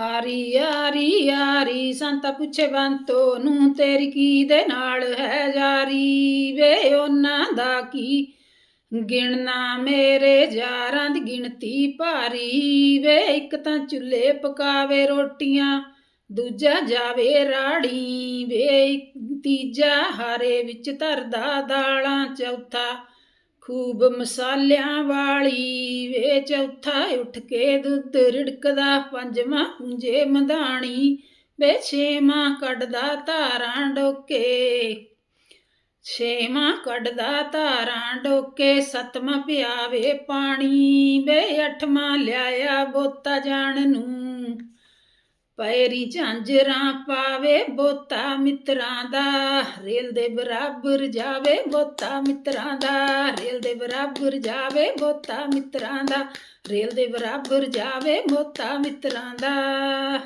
ਆਰੀ ਆਰੀ ਆਰੀ, ਸੰਤਾ ਪੁੱਛੇ ਬੰਤੋ ਨੂੰ ਤੇਰੀ ਕੀ ਦੇ ਨਾਲ ਹੈ ਯਾਰੀ ਵੇ ਉਹਨਾਂ ਦਾ ਕੀ? ਗਿਣਨਾ ਮੇਰੇ ਯਾਰਾਂ ਦੀ ਗਿਣਤੀ ਭਾਰੀ। ਵੇ ਇੱਕ ਤਾਂ ਚੁੱਲ੍ਹੇ ਪਕਾਵੇ ਰੋਟੀਆਂ, ਦੂਜਾ ਜਾਵੇ ਰਾੜੀ। ਵੇ ਤੀਜਾ ਹਾਰੇ ਵਿੱਚ ਧਰਦਾ ਦਾਲਾਂ, ਚੌਥਾ ਖੂਬ ਮਸਾਲਿਆਂ ਵਾਲੀ ਵੇ ਚੌਥਾ ਉੱਠ ਕੇ ਦੁੱਧ ਰਿੜਕਦਾ, ਪੰਜਵਾਂ ਪੁੰਜੇ ਮਧਾਣੀ, ਵੇ ਛੇਵਾਂ ਕੱਢਦਾ ਧਾਰਾਂ ਡੋਕੇ। ਛੇਵਾਂ ਕੱਢਦਾ ਧਾਰਾਂ ਡੋਕੇ, ਸੱਤਵਾਂ ਪਿਆਵੇ ਪਾਣੀ, ਵੇ ਅੱਠਵਾਂ ਲਿਆਇਆ ਬੋਤਾ ਜਾਣ ਨੂੰ। ਪੈਰੀ ਝਾਂਜਰਾਂ ਪਾਵੇ ਬੋਤਾ ਮਿੱਤਰਾਂ ਦਾ, ਰੇਲ ਦੇ ਬਰਾਬਰ ਜਾਵੇ ਬੋਤਾ ਮਿੱਤਰਾਂ ਦਾ, ਰੇਲ ਦੇ ਬਰਾਬਰ ਜਾਵੇ ਬੋਤਾ ਮਿੱਤਰਾਂ ਦਾ, ਰੇਲ ਦੇ ਬਰਾਬਰ ਜਾਵੇ ਬੋਤਾ ਮਿੱਤਰਾਂ ਦਾ।